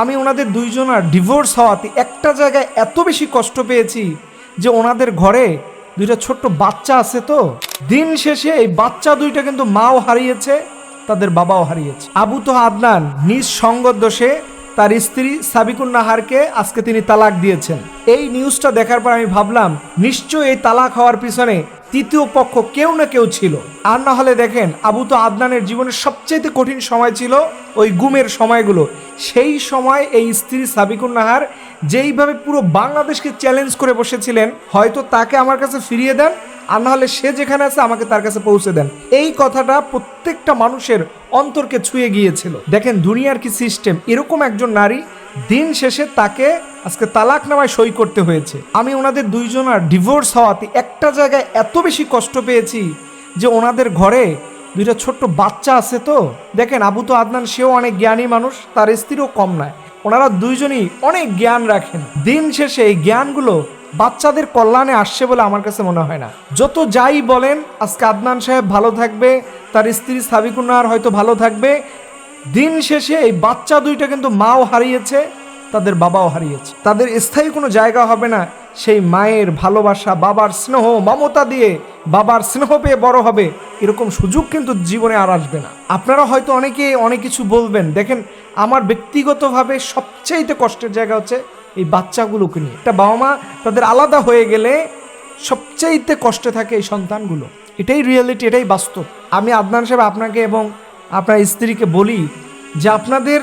আমি ওনাদের দুইজনার ডিভোর্স হওয়াতে একটা জায়গায় এত বেশি কষ্ট পেয়েছি যে ওনাদের ঘরে দুইটা ছোট্ট বাচ্চা আছে তো, দিন শেষে এই বাচ্চা দুইটা কিন্তু মাও হারিয়েছে, তাদের বাবাও হারিয়েছে। আবু তো আদনান নিজ সঙ্গত দোষে তার স্ত্রী সাবিকুন নাহারকে আজকে তিনি তালাক দিয়েছেন। এই নিউজটা দেখার পর আমি ভাবলাম, নিশ্চয়ই এই তালাক হওয়ার পিছনে তৃতীয় পক্ষ কেউ না কেউ ছিল। আর না হলে দেখেন, আবু তো আদনানের জীবনের সবচেয়ে কঠিন সময় ছিল ওই গুমের সময়গুলো। সেই সময় এই স্ত্রী সাবিকুন নাহার যেইভাবে পুরো বাংলাদেশকে চ্যালেঞ্জ করে বসেছিলেন, হয়তো তাকে আমার কাছে ফিরিয়ে দেন, আর না হলে সে যেখানে আছে আমাকে তার কাছে পৌঁছে দেন। এই কথাটা প্রত্যেকটা মানুষের অন্তরকে ছুঁয়ে গিয়েছিল। দেখেন দুনিয়ার কি সিস্টেম এরকম একজন নারী দিন শেষে তাকে আজকে তালাক নামায় সই করতে হয়েছে। আমি ওনাদের দুইজনার ডিভোর্স হওয়াতে একটা জায়গায় এত বেশি কষ্ট পেয়েছি যে ওনাদের ঘরে দুইটা ছোট্ট বাচ্চা আছে তো। দেখেন আবু তো আদনান, সেও অনেক জ্ঞানী মানুষ, তার স্ত্রীও কম নয়। ওনারা দুইজনই অনেক জ্ঞান রাখেন। দিন শেষে এই জ্ঞানগুলো বাচ্চাদের কল্যাণে আসছে বলে আমার কাছে মনে হয় না। যত যাই বলেন, আজকে আদনান সাহেব ভালো থাকবে, তার স্ত্রী সাবিকুন্নার হয়তো ভালো থাকবে। দিন শেষে এই বাচ্চা দুইটা কিন্তু মাও হারিয়েছে, তাদের বাবাও হারিয়েছে। তাদের স্থায়ী কোনো জায়গা হবে না। সেই মায়ের ভালোবাসা, বাবার স্নেহ, মমতা দিয়ে বাবার স্নেহ পেয়ে বড় হবে, এরকম সুযোগ কিন্তু জীবনে আর আসবে না। আপনারা হয়তো অনেকে অনেক কিছু বলবেন। দেখেন, আমার ব্যক্তিগতভাবে সবচেয়েতে কষ্টের জায়গা হচ্ছে এই বাচ্চাগুলোকে নিয়ে। একটা বাবা মা তাদের আলাদা হয়ে গেলে সবচাইতে কষ্টে থাকে এই সন্তানগুলো। এটাই রিয়েলিটি এটাই বাস্তব। আমি আদনান সাহেব আপনাকে এবং আপনার স্ত্রীকে বলি যে আপনাদের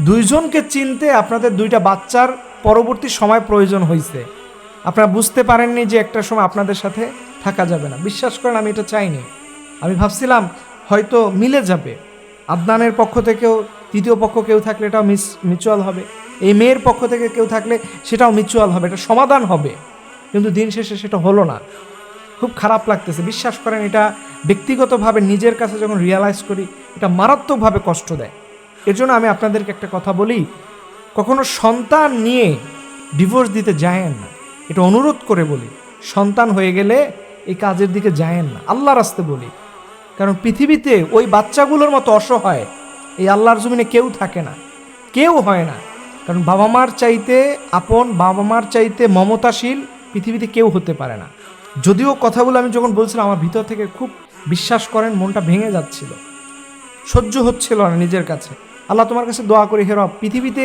দুইজনকে চিনতে আপনাদের দুইটা বাচ্চার পরবর্তী সময় প্রয়োজন হয়েছে। আপনারা বুঝতে পারেননি যে একটা সময় আপনাদের সাথে থাকা যাবে না। বিশ্বাস করেন, আমি এটা চাইনি। আমি ভাবছিলাম হয়তো মিলে যাবে। আদনানের পক্ষ থেকেও, তৃতীয় পক্ষ কেউ থাকলে এটাও মিস মিউচুয়াল হবে। এই মেয়ের পক্ষ থেকে কেউ থাকলে সেটাও মিউচুয়াল হবে, এটা সমাধান হবে। কিন্তু দিন শেষে সেটা হলো না। খুব খারাপ লাগতেছে। বিশ্বাস করেন, এটা ব্যক্তিগতভাবে নিজের কাছে যখন রিয়ালাইজ করি, এটা মারাত্মকভাবে কষ্ট দেয়। এর জন্য আমি আপনাদেরকে একটা কথা বলি, কখনো সন্তান নিয়ে ডিভোর্স দিতে যায়েন না। এটা অনুরোধ করে বলি, সন্তান হয়ে গেলে এই কাজের দিকে যায়েন না আল্লাহ রাস্তে বলি। কারণ পৃথিবীতে ওই বাচ্চাগুলোর মতো অসহায়, এই আল্লাহর জমিনে কেউ থাকে না, কেউ হয় না। কারণ বাবা মার চাইতে আপন বাবা মার চাইতে মমতাশীল পৃথিবীতে কেউ হতে পারে না। যদিও কথাগুলো আমি যখন বলছিলাম, আমার ভিতর থেকে খুব বিশ্বাস করেন, মনটা ভেঙে যাচ্ছিল। সহ্য হচ্ছিল না নিজের কাছে। আল্লাহ তোমার কাছে দোয়া করি হের পৃথিবীতে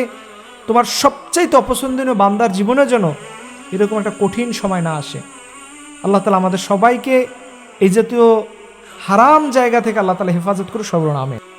তোমার সবচাইতে অপছন্দনীয় বান্দার জীবনে যেন এরকম একটা কঠিন সময় না আসে। আল্লাহ তালা আমাদের সবাইকে এই জাতীয় হারাম জায়গা থেকে আল্লাহ তালা হেফাজত করে সর্বনামে